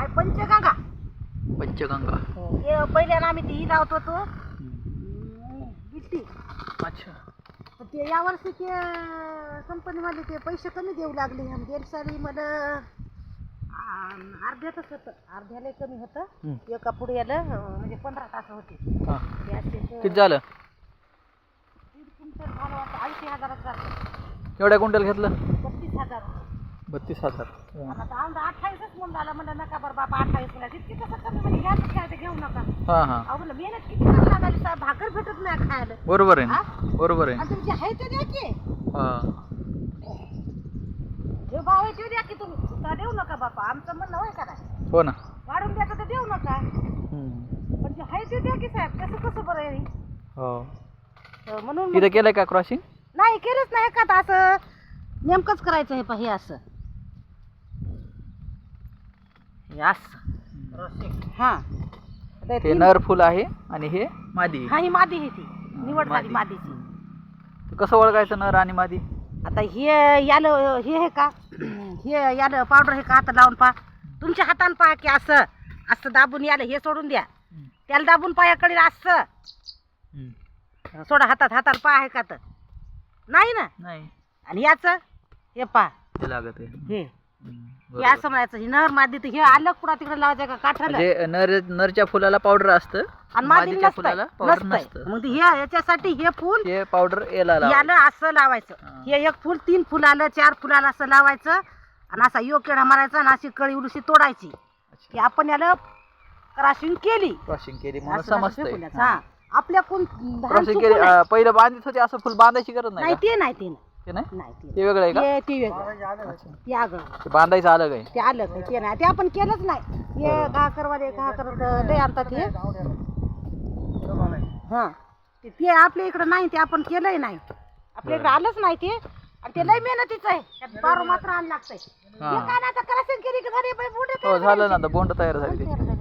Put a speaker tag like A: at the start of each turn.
A: I Panchganga.
B: Panchganga.
A: हे. पहिल्यानं आम्ही ती लावत होतो. गिट्टी.
B: अच्छा.
A: पण ते यावर्षी ते कंपनीवाले ते पैसे कमी देऊ लागले. आणि गेल्या साली मला अर्ध्यातच होतं अर्ध्याला कमी होतं. एका पुढे याला म्हणजे पंधरा तास होते.
B: हा.
A: ते असे ते
B: किती झालं?
A: दीड क्विंटल झालं वाटतं ऐंशी हजारात जातं
B: एवढ्या क्विंटल घेतलं?
A: बत्तीस हजार. आता तर आमचा अठ्ठावीसच म्हणून झाला म्हणलं नका बरं बाबा अठ्ठावीस म्हणा तितकी कसं कमी म्हणजे घ्यायचं काय ते घेऊ नका.
B: हा हा.
A: अहो म्हणलं मेहनत किती साहेब भाकर भेटत नाही खायला.
B: बरोबर आहे
A: हा?
B: ना बरोबर आहे.
A: आणि तुमची आहे ते द्या की.
B: हा.
A: जे भाव आहे ते द्या की तुम्ही. सुद्धा देऊ नका बापा आमचं म्हणणं होय का नाही?
B: हो ना.
A: वाढून द्यायचं तर देऊ नका.
B: हम्म.
A: पण जे आहे ते द्या की साहेब कसं कसं बरं आहे?
B: हो.
A: म्हणून
B: केलंय का क्रॉसिंग
A: नाही केलंच नाही का असं? नेमकंच करायचं हे हे असं हे असं हा. आता
B: हे
A: तीन-
B: नर फुल आहे आणि हे मादी
A: हा ही मादी आहे ती. निवड झाली
B: मादी.
A: मादीची.
B: तर कसं ओळखायचं नर आणि मादी?
A: आता हे यालं हे आहे का? हे यालं पावडर हे का? हातात लावून पहा. तुमच्या हातानं पहा की असं असं दाबून यालं हे सोडून द्या. त्याला दाबून पायाकडे असं. सोडा हातात हाताला पहा आहे का तर. नाही ना?
B: नाही.
A: आणि याचं हे पहा.
B: ते लागत आहे.
A: हे.
B: हम्म.
A: हे. असं म्हणायचं हे नर मादी तर हे आलं कुणा तिकडे लावायचं का? काठाला
B: म्हणजे नर नरच्या फुलाला पावडर असतं.
A: आणि मादी
B: मादीच्या फुलाला पावडर नसतं.
A: मग हे याच्यासाठी हे फुल
B: हे पावडर याला
A: असं लावायचं.
B: हा.
A: एक फुल तीन फुल आलं चार फुल आलं असं लावायचं. आणि असा योग केळा मारायचा आणि अशी कळी उलशी तोडायची.
B: अच्छा.
A: आपण याला क्रॉसिंग केली.
B: क्रॉसिंग केली म्हणून
A: असं असं
B: समजतंय.
A: फेकून हा. आपल्या कोण
B: क्रॉसिंग केली. अं, पहिलं बांधित होते असं फुल बांधायची गरज नाही
A: नाही
B: का?
A: ते नाही ते नाही.
B: ते नाही?
A: नाही ते
B: ते वेगळं आहे का?
A: ते ते वेगळं. ते आगळं.
B: ते बांधायचं अलग आहे
A: ते आलं नाही ते नाही. ते आपण केलंच नाही. हे घा करवाले घा करत लय आणतात हे. हा. ते- ते आपल्या इकडं नाही ते आपण केलंय नाही. आपल्या इकडे आलंच नाही ते. आणि ते लय मेहनतीच आहे. त्यात बारो मात्र आण लागतंय.
B: हा.
A: हे काय नाही आता क्रॉसिंग केली की झाली बाई बुडे
B: हो झालं ना आता बोंड तयार झाली त्याची.